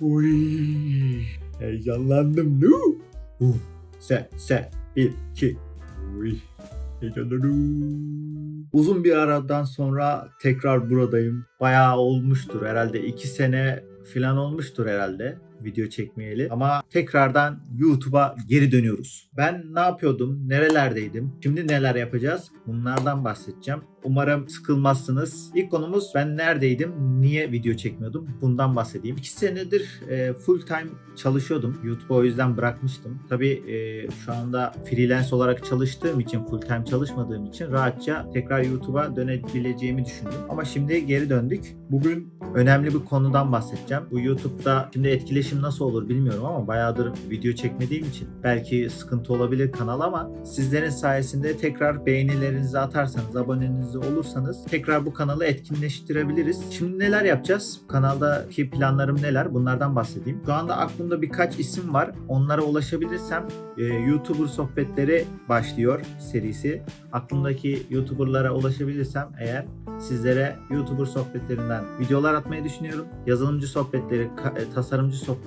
Uy, heyecanlandım lu. Uh, se se bir iki. Uy, heyecanlandım. Uzun bir aradan sonra tekrar buradayım. Bayağı olmuştur herhalde iki sene falan olmuştur herhalde video çekmeyeli. Ama tekrardan YouTube'a geri dönüyoruz. Ben ne yapıyordum? Nerelerdeydim? Şimdi neler yapacağız? Bunlardan bahsedeceğim. Umarım sıkılmazsınız. İlk konumuz ben neredeydim? Niye video çekmiyordum? Bundan bahsedeyim. 2 senedir e, full time çalışıyordum. YouTube'u o yüzden bırakmıştım. Tabii e, şu anda freelance olarak çalıştığım için, full time çalışmadığım için rahatça tekrar YouTube'a dönebileceğimi düşündüm. Ama şimdi geri döndük. Bugün önemli bir konudan bahsedeceğim. Bu YouTube'da şimdi etkileşim nasıl olur bilmiyorum ama bayağıdır video çekmediğim için belki sıkıntı olabilir kanal ama sizlerin sayesinde tekrar beğenilerinizi atarsanız, aboneniz olursanız tekrar bu kanalı etkinleştirebiliriz. Şimdi neler yapacağız? Kanaldaki planlarım neler? Bunlardan bahsedeyim. Şu anda aklımda birkaç isim var. Onlara ulaşabilirsem e, YouTuber sohbetleri başlıyor serisi. Aklımdaki YouTuber'lara ulaşabilirsem eğer sizlere YouTuber sohbetlerinden videolar atmayı düşünüyorum. Yazılımcı sohbetleri, e, tasarımcı sohbetleri,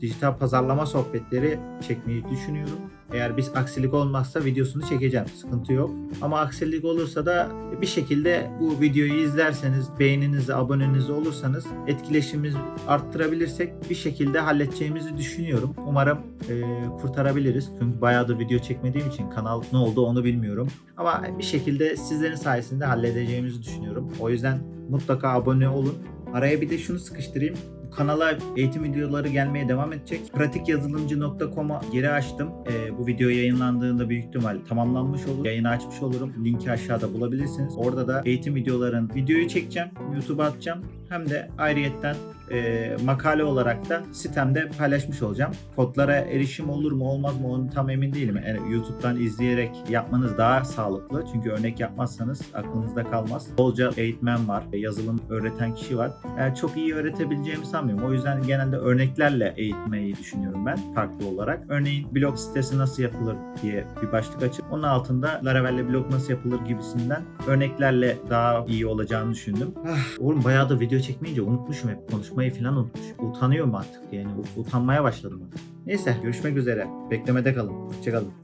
dijital pazarlama sohbetleri çekmeyi düşünüyorum. Eğer biz aksilik olmazsa videosunu çekeceğim. Sıkıntı yok. Ama aksilik olursa da bir şekilde bu videoyu izlerseniz, beğeninizi, abonenizi olursanız etkileşimimizi arttırabilirsek bir şekilde halledeceğimizi düşünüyorum. Umarım e, kurtarabiliriz. Çünkü bayağıdır video çekmediğim için kanal ne oldu onu bilmiyorum. Ama bir şekilde sizlerin sayesinde halledeceğimizi düşünüyorum. O yüzden mutlaka abone olun. Araya bir de şunu sıkıştırayım. Kanala eğitim videoları gelmeye devam edecek. Pratikyazılımcı.com'a geri açtım. Ee, bu video yayınlandığında büyük ihtimal tamamlanmış olur. Yayını açmış olurum. Linki aşağıda bulabilirsiniz. Orada da eğitim videoların videoyu çekeceğim. YouTube'a atacağım. Hem de ayrıyetten e, makale olarak da sitemde paylaşmış olacağım. Kodlara erişim olur mu olmaz mı onu tam emin değilim. Yani YouTube'dan izleyerek yapmanız daha sağlıklı. Çünkü örnek yapmazsanız aklınızda kalmaz. Bolca eğitmen var, yazılım öğreten kişi var. Yani çok iyi öğretebileceğimi sanmıyorum. O yüzden genelde örneklerle eğitmeyi düşünüyorum ben farklı olarak. Örneğin blog sitesi nasıl yapılır diye bir başlık açıp onun altında Laravel'le blog nasıl yapılır gibisinden örneklerle daha iyi olacağını düşündüm. Ah, oğlum bayağı da video çekmeyince unutmuşum hep konuşmayı falan unutmuşum. Utanıyorum artık yani utanmaya başladım. Neyse görüşmek üzere. Beklemede kalın. Hoşçakalın.